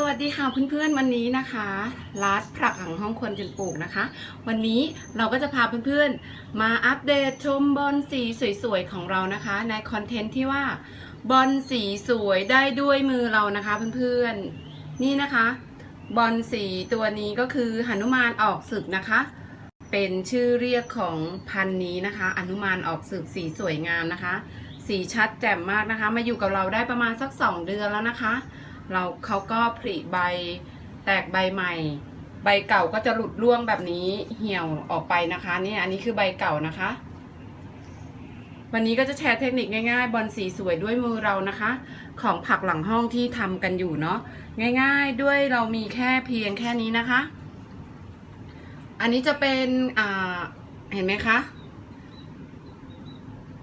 สวัสดีค่ะเพื่อนๆวันนี้นะคะรัดผลักหลังห้องควรจนปลูกนะคะ วันนี้เราก็จะพาเพื่อนๆ มาอัปเดตชมบอลสีสวยๆของเรานะคะ ในคอนเทนต์ที่ว่าบอลสีสวยได้ด้วยมือเรานะคะเพื่อนๆนี่นะคะ บอลสีตัวนี้ก็คือหนุมานออกศึกนะคะ เป็นชื่อเรียกของพันนี้นะคะอนุมานออกศึกสีสวยงามนะคะ สีชัดแจ่มมากนะคะ มาอยู่กับเราได้ประมาณสัก 2 เดือนแล้วนะคะ เราเขาก็ผลิใบแตกใบใหม่ ใบเก่าก็จะหลุดร่วงแบบนี้เหี่ยวออกไปนะคะนี่อันนี้คือใบเก่านะคะ วันนี้ก็จะแชร์เทคนิคง่ายๆ บอลสีสวยด้วยมือเรานะคะ ของผักหลังห้องที่ทำกันอยู่เนาะง่ายๆด้วยเรามีแค่เพียงแค่นี้นะคะ อันนี้จะเป็นอ่าเห็นไหมคะ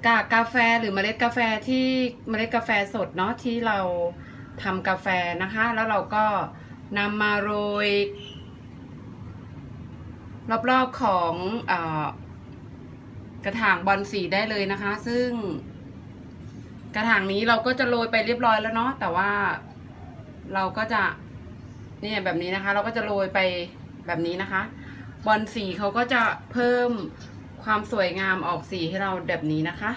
กากกาแฟหรือเมล็ดกาแฟที่เมล็ดกาแฟสดเนาะที่เรา ทำกาแฟนะคะ แล้วเราก็นำมาโรย รอบๆของอกระถางบอลสีได้เลยนะคะ ซึ่ง กระถางนี้เราก็จะโรยไปเรียบร้อยแล้วเนาะแต่ว่าเราก็จะเนี่ยแบบนี้นะคะ เราก็จะโรยไปแบบนี้นะคะ บอลสีเขาก็จะเพิ่มความสวยงามออกสีให้เราแบบนี้นะคะ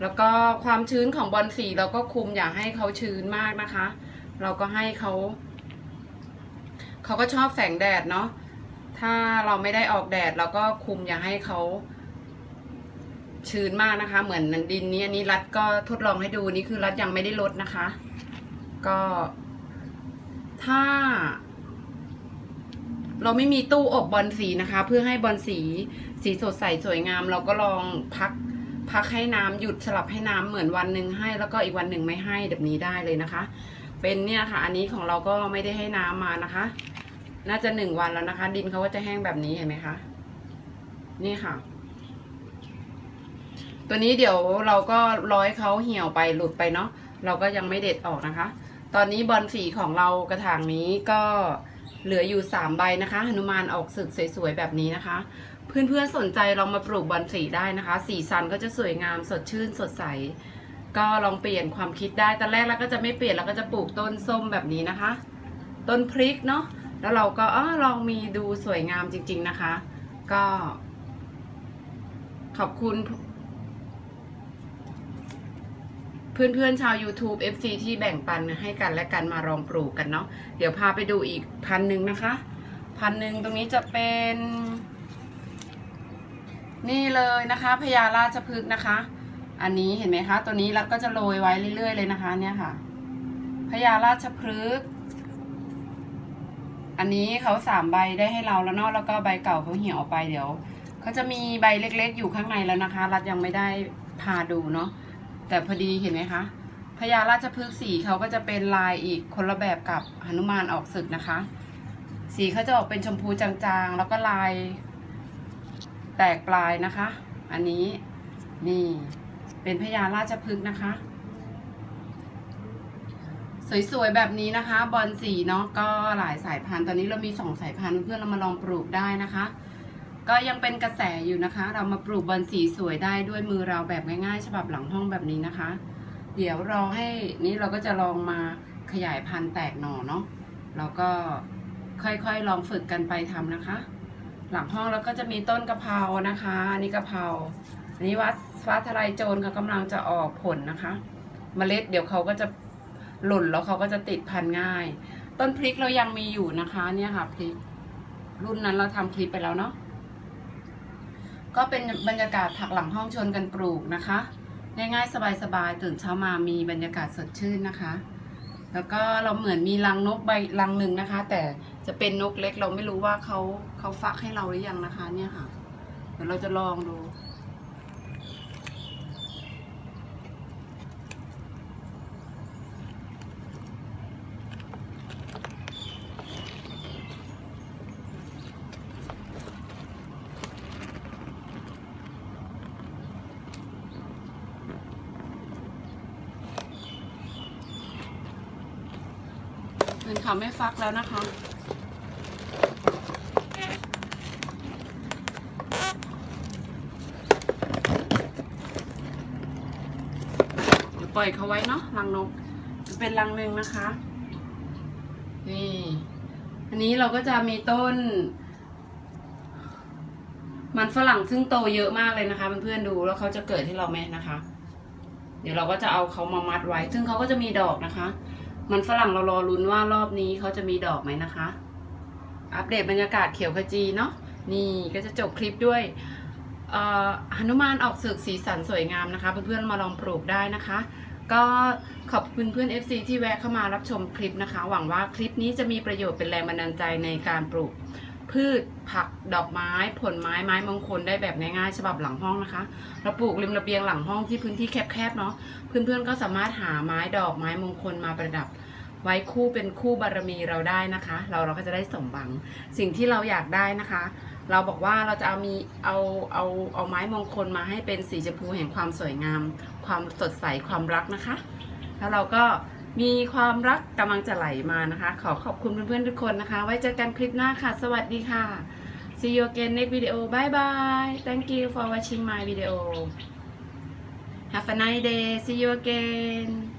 แล้วก็ความชื้นของบอลสีเราก็คุมอย่าให้เขาชื้นมากนะคะ เราก็ให้เขาเขาก็ชอบแสงแดดเนาะถ้าเราไม่ได้ออกแดดเราก็คุมอย่าให้เขาชื้นมากนะคะ เหมือนดินนี้อันนี้รัดก็ทดลองให้ดูนี่คือรัดยังไม่ได้ลดนะคะ ก็ ถ้า เราไม่มีตู้อบบอลสีนะคะ เพื่อให้บอลสีสีสดใสสวยงาม เราก็ลองพัก พักให้น้ำหยุดสลับให้น้ำเหมือนวันหนึ่งให้ แล้วก็อีกวันหนึ่งไม่ให้แบบนี้ได้เลยนะคะ เป็นเนี่ยค่ะ อันนี้ของเราก็ไม่ได้ให้น้ำมานะคะ น่าจะหนึ่งวันแล้วนะคะ ดินเขาก็จะแห้งแบบนี้เห็นไหมคะนี่ค่ะ ตัวนี้เดี๋ยวเราก็ร้อยเขาเหี่ยวไปหลุดไปเนาะเราก็ยังไม่เด็ดออกนะคะ ตอนนี้บอลสีของเรากระถางนี้ก็ เหลืออยู่สามใบนะคะหนุมานออกสึกสวยๆ แบบนี้นะคะ เพื่อนๆสนใจลองมาปลูกบอลสีได้นะคะ สีสันก็จะสวยงามสดชื่นสดใส ก็ลองเปลี่ยนความคิดได้ตอนแรกเราก็จะไม่เปลี่ยนเราก็จะปลูกต้นส้มแบบนี้นะคะ ต้นพริกเนาะแล้วเราก็เออลองมีดูสวยงามจริง ๆนะคะ ก็ ขอบคุณ เพื่อนๆชาว YouTube FC ที่แบ่งปันให้กันและกันมาลองปลูกกันเนาะเดี๋ยวพาไปดูอีกพันหนึ่งนะคะ พันหนึ่งตรงนี้จะเป็น นี่เลยนะคะพญาราชพฤกษ์นะคะ อันนี้เห็นไหมคะ ตัวนี้รัดก็จะโรยไว้เรื่อยๆเลยนะคะ เนี่ยค่ะพญาราชพฤกษ์อันนี้เขาสามใบได้ให้เราแล้วเนาะแล้วก็ใบเก่าเขาเหี่ยวออกไปเดี๋ยวเขาจะมีใบเล็กๆ อยู่ข้างในแล้วนะคะ รัดยังไม่ได้พาดูเนาะ แต่พอดีเห็นไหมคะพญาราชพฤกษ์สีเขาก็จะเป็นลายอีกคนละแบบกับหนุมานออกศึกนะคะ สีเขาจะออกเป็นชมพูจางๆ แล้วก็ลายแตกปลายนะคะ อันนี้นี่เป็นพญาราชพฤกษ์นะคะ สวยๆแบบนี้นะคะ บอลสีเนาะก็หลายสายพันธุ์ตอนนี้เรามีสองสายพันธุ์เพื่อนเรามาลองปลูกได้นะคะ ก็ยังเป็นกระแสอยู่นะคะ เรามาปลูกบอลสีสวยได้ด้วยมือเราแบบง่ายๆ ฉบับหลังห้องแบบนี้นะคะ เดี๋ยวรอให้นี้เราก็จะลองมาขยายพันธุ์แตกหน่อเนาะแล้วก็ค่อยๆลองฝึกกันไปทำนะคะ หลังห้องเราก็จะมีต้นกะเพรานะคะอันนี้กะเพราอันนี้วัดฟ้าทลายโจรเขากำลังจะออกผลนะคะเมล็ดเดี๋ยวเขาก็จะหล่นแล้วเขาก็จะติดพันธุ์ง่าย ต้นพริกเรายังมีอยู่นะคะเนี่ยค่ะพริกรุ่นนั้นเราทำคลิปไปแล้วเนาะ ก็เป็นบรรยากาศผักหลังห้องชวนกันปลูกนะคะ ง่ายๆสบายๆตื่นเช้ามามีบรรยากาศสดชื่นนะคะ แล้วก็เราเหมือนมีรังนกใบรังหนึ่งนะคะ แต่จะเป็นนกเล็กเราไม่รู้ว่าเขาเขาฟักให้เราหรือยังนะคะเนี่ยค่ะ เดี๋ยวเราจะลองดู นเขาไม่ฟักแล้วนะคะ เดี๋ยวปล่อยเขาไว้เนาะรังนกจะเป็นรังหนึ่งนะคะ นี่ อันนี้เราก็จะมีต้น มันฝรั่งซึ่งโตเยอะมากเลยนะคะเพื่อนๆดูแล้วเขาจะเกิดให้เราไหมนะคะ เดี๋ยวเราก็จะเอาเขามามัดไว้ ซึ่งเขาก็จะมีดอกนะคะ มันฝรั่งเรารอลุ้นว่ารอบนี้เขาจะมีดอกไหมนะคะ อัปเดตบรรยากาศเขียวขจีเนาะนี่ก็จะจบคลิปด้วยเอ่อหนุมานออกสึกสีสันสวยงามนะคะ เพื่อนๆมาลองปลูกได้นะคะ ก็ขอบคุณเพื่อน FC ที่แวะเข้ามารับชมคลิปนะคะ หวังว่าคลิปนี้จะมีประโยชน์เป็นแรงบันดาลใจในการปลูก พืชผักดอกไม้ผลไม้ไม้มงคลได้แบบง่ายๆฉบับหลังห้องนะคะเราปลูกริมระเบียงหลังห้องที่พื้นที่แคบๆเนาะเพื่อนๆก็สามารถหาไม้ดอกไม้มงคลมาประดับ ไว้คู่เป็นคู่บารมีเราได้นะคะ เราเราก็จะได้สมหวังสิ่งที่เราอยากได้นะคะ เราบอกว่าเราจะเอามีเอาเอาเอาไม้มงคลมาให้เป็นสีชมพูแห่งความสวยงาม ความสดใสความรักนะคะ แล้วเราก็ มีความรักกำลังจะไหลมานะคะ ขอขอบคุณเพื่อนๆทุกคนนะคะ ไว้เจอกันคลิปหน้าค่ะ สวัสดีค่ะ see you again next video bye bye thank you for watching my video have a nice day see you again